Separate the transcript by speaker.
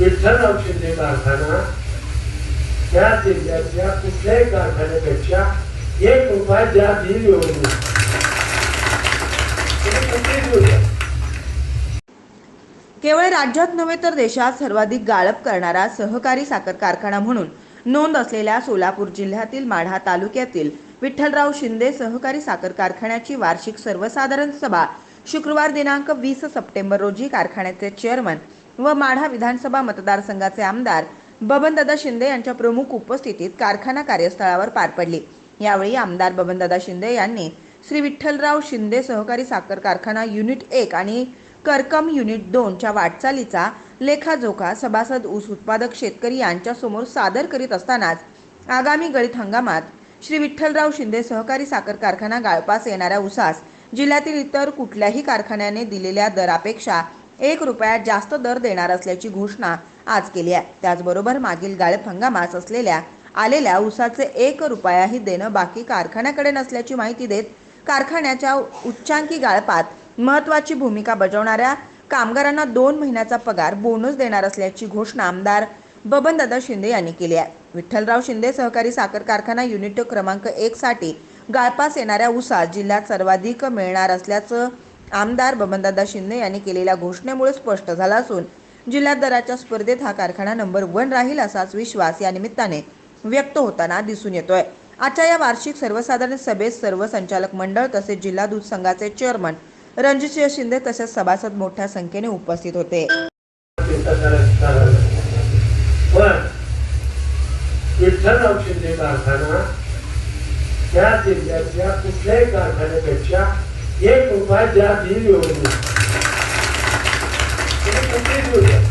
Speaker 1: विठ्ठलराव शिंदे कारखाना त्या जिल्ह्यातल्या कुठल्याही कारखान्यापेक्षा एक रुपया ज्या बिल योजना
Speaker 2: केवळ राज्यात नव्हे तर देशात सर्वाधिक गाळप करणारा सहकारी साखर कारखाना म्हणून नोंद असलेल्या सोलापूर जिल्ह्यातील माढा तालुक्यातील विठ्ठलराव शिंदे सहकारी साखर कारखान्याची वार्षिक सर्वसाधारण सभा शुक्रवार दिनांक वीस सप्टेंबर रोजी कारखान्याचे चेअरमन व माढा विधानसभा मतदारसंघाचे आमदार बबनदादा शिंदे यांच्या प्रमुख उपस्थितीत कारखाना कार्यस्थळावर पार पडली. यावेळी आमदार बबनदादा शिंदे यांनी श्री विठ्ठलराव शिंदे सहकारी साखर कारखाना युनिट एक आणि करकम युनिट दोनच्या वाटचालीचा लेखाजोखा सभासद ऊस उत्पादक शेतकरी यांच्यासमोर सादर करीत असतानाच आगामी गळीत हंगामात श्री विठ्ठलराव शिंदे सहकारी साखर कारखाना गाळपास येणाऱ्या उसास जिल्ह्यातील इतर कुठल्याही कारखान्याने दिलेल्या दरापेक्षा एक रुपया जास्त दर देणार असल्याची घोषणा आज केली आहे. त्याचबरोबर मागील गाळप हंगामास असलेल्या आलेल्या ऊसाचे एक रुपयाही देणं बाकी कारखान्याकडे नसल्याची माहिती देत कारखान्याच्या उच्चांकी गाळपात महत्वाची भूमिका बजावणाऱ्या कामगारांना दोन महिन्याचा पगार बोनस देणार असल्याची घोषणा आमदार बबनदादा शिंदे यांनी केली आहे. विठ्ठलराव शिंदे सहकारी साखर कारखाना युनिट क्रमांक एक साठी गाळपास येणाऱ्या ऊसात जिल्ह्यात सर्वाधिक मिळणार असल्याचं आमदार बबनदादा शिंदे यांनी केलेल्या घोषणेमुळे स्पष्ट झाला असून जिल्ह्यात दराच्या स्पर्धेत हा कारखाना नंबर वन राहील असाच विश्वास या निमित्ताने व्यक्त होताना दिसून येतोय. आजच्या या वार्षिक सर्वसाधारण सभेत सर्व संचालक मंडळ तसेच जिल्हा दूध संघाचे चेअरमन रणजितसिंह शिंदे तसेच सभासद मोठ्या संख्येने उपस्थित होते.
Speaker 1: विठ्ठलराव शिंदे कारखाना त्या जिल्ह्यातल्या कुठल्याही कारखान्यापेक्षा એક ઉપાધ્યા બીજો એક ઉપરી ગયું